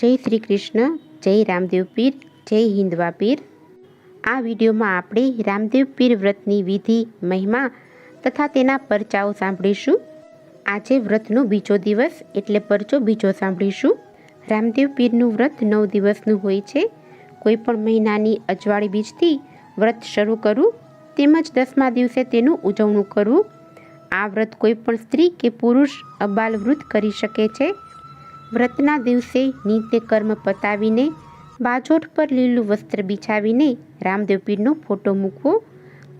જય શ્રી કૃષ્ણ, જય રામદેવ પીર, જય હિન્દવા પીર આ વિડીયોમાં આપણે રામદેવ પીર વ્રતની વિધિ, મહિમા તથા તેના પરચાઓ સાંભળીશું. આજે વ્રતનો બીજો દિવસ એટલે પરચો બીજો સાંભળીશું. રામદેવ પીરનું વ્રત નવ દિવસનું હોય છે. કોઈપણ મહિનાની અજવાળી બીજથી વ્રત શરૂ કરવું તેમજ દસમા દિવસે તેનું ઉજવણું કરવું આ વ્રત કોઈપણ સ્ત્રી કે પુરુષ અબાલ વૃદ્ધ કરી શકે છે. વ્રતના દિવસે નિત્ય કર્મ પતાવીને, બાજોટ પર લીલું વસ્ત્ર બિછાવીને રામદેવ પીરનો ફોટો મૂકવો,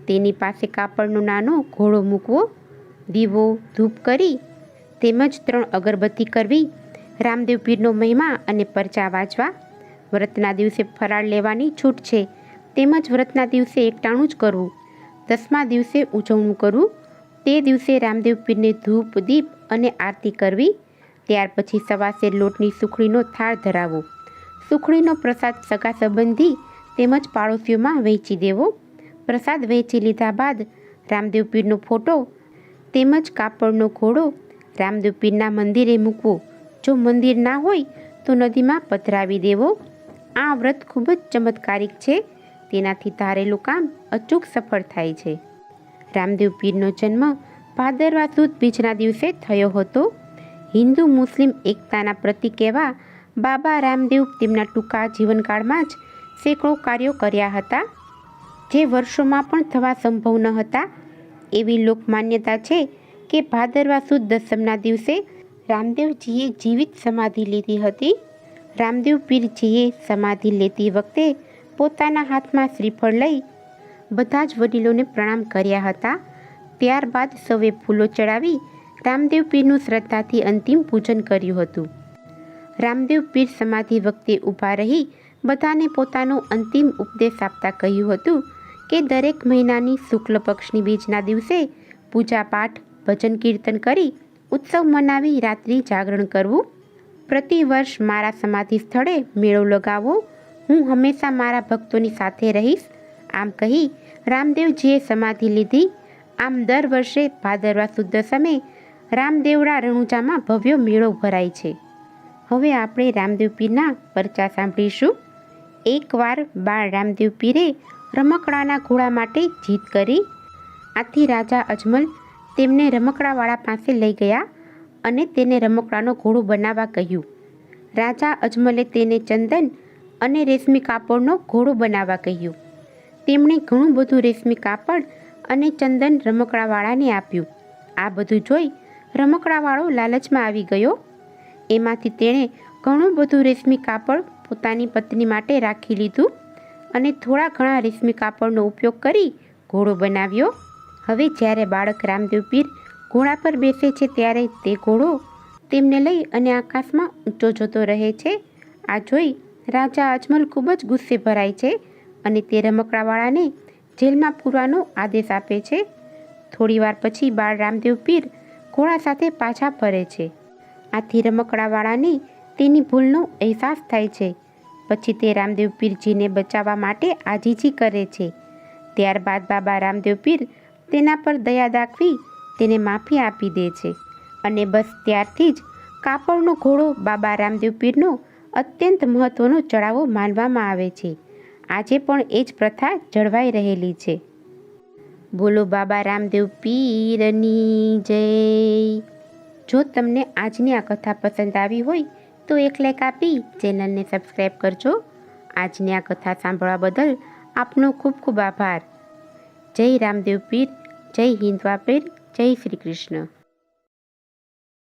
તેની પાસે કાપડનો નાનો ઘોડો મૂકવો, દીવો, ધૂપ કરી, તેમજ ત્રણ અગરબત્તી કરવી રામદેવ પીરનો મહિમા અને પરચા વાંચવા વ્રતના દિવસે ફરાળ લેવાની છૂટ છે, તેમજ વ્રતના દિવસે એકટાણું જ કરવું, દસમા દિવસે ઉજવણું કરવું, તે દિવસે રામદેવ પીરને ધૂપ, દીપ અને આરતી કરવી ત્યાર પછી સવાસે લોટની સુખડીનો થાળ ધરાવો. સુખડીનો પ્રસાદ સગા સંબંધી તેમજ પાડોશીઓમાં વહેંચી દેવો. પ્રસાદ વહેંચી લીધા બાદ રામદેવ પીરનો ફોટો તેમજ કાપડનો ઘોડો રામદેવ પીરના મંદિરે મૂકવો. જો મંદિર ના હોય તો નદીમાં પધરાવી દેવો. આ વ્રત ખૂબ જ ચમત્કારિક છે. તેનાથી ધારેલું કામ અચૂક સફળ થાય છે. રામદેવ પીરનો જન્મ ભાદરવા સુદ બીજના દિવસે થયો હતો. હિન્દુ મુસ્લિમ એકતાના પ્રતીક એવા બાબા રામદેવ તેમના ટૂંકા જીવનકાળમાં જ સેંકડો કાર્યો કર્યા હતા, જે વર્ષોમાં પણ થવા સંભવ ન હતા. એવી લોકમાન્યતા છે કે ભાદરવા સુદ દસમના દિવસે રામદેવજીએ જીવિત સમાધિ લીધી હતી. રામદેવ પીરજીએ સમાધિ લેતી વખતે પોતાના હાથમાં શ્રીફળ લઈ બધા જ વડીલોને પ્રણામ કર્યા હતા. ત્યારબાદ સૌએ ફૂલો ચડાવી રામદેવ પીરનું શ્રદ્ધાથી અંતિમ પૂજન કર્યું હતું. રામદેવ પીર સમાધિ વખતે ઊભા રહી બધાને પોતાનો અંતિમ ઉપદેશ આપતા કહ્યું હતું કે દરેક મહિનાની શુક્લ પક્ષની બીજના દિવસે પૂજા પાઠ ભજન કીર્તન કરી ઉત્સવ મનાવી રાત્રિ જાગરણ કરવું. પ્રતિ વર્ષ મારા સમાધિ સ્થળે મેળો લગાવો. હું હંમેશા મારા ભક્તોની સાથે રહીશ. આમ કહી રામદેવજીએ સમાધિ લીધી. આમ દર વર્ષે ભાદરવા શુદ્ધ સમયે રામદેવડા રણુજામાં ભવ્ય મેળો ભરાય છે. હવે આપણે રામદેવ પીરના પરચા સાંભળીશું. એકવાર બાળ રામદેવ પીરે રમકડાના ઘોડા માટે જીત કરી. આથી રાજા અજમલ તેમને રમકડાવાળા પાસે લઈ ગયા અને તેને રમકડાનો ઘોડો બનાવવા કહ્યું. રાજા અજમલે તેને ચંદન અને રેશમી કાપડનો ઘોડો બનાવવા કહ્યું. તેમણે ઘણું બધું રેશમી કાપડ અને ચંદન રમકડાવાળાને આપ્યું. આ બધું જોઈ રમકડાવાળો લાલચમાં આવી ગયો. એમાંથી તેણે ઘણું બધું રેશમી કાપડ પોતાની પત્ની માટે રાખી લીધું અને થોડા ઘણા રેશમી કાપડનો ઉપયોગ કરી ઘોડો બનાવ્યો. હવે જ્યારે બાળક રામદેવ પીર ઘોડા પર બેસે છે ત્યારે તે ઘોડો તેમને લઈ અને આકાશમાં ઊંચો જતો રહે છે. આ જોઈ રાજા અજમલ ખૂબ જ ગુસ્સે ભરાય છે અને તે રમકડાવાળાને જેલમાં પૂરવાનો આદેશ આપે છે. થોડીવાર પછી બાળ રામદેવ પીર ઘોડા સાથે પાછા ફરે છે. આથી રમકડાવાળાને તેની ભૂલનો અહેસાસ થાય છે. પછી તે રામદેવ પીરજીને બચાવવા માટે આજીજી કરે છે. ત્યારબાદ બાબા રામદેવ પીર તેના પર દયા દાખવી તેને માફી આપી દે છે. અને બસ ત્યારથી જ કાપડનો ઘોડો બાબા રામદેવ પીરનો અત્યંત મહત્ત્વનો ચડાવો માનવામાં આવે છે. આજે પણ એ જ પ્રથા જળવાઈ રહેલી છે. બોલો બાબા રામદેવ પીરની જય. જો તમને આજની આ કથા પસંદ આવી હોય તો એક લાઈક આપી ચેનલને સબસ્ક્રાઈબ કરજો. આજની આ કથા સાંભળવા બદલ આપનો ખૂબ ખૂબ આભાર. જય રામદેવ પીર, જય હિન્દવા પીર જય શ્રી કૃષ્ણ.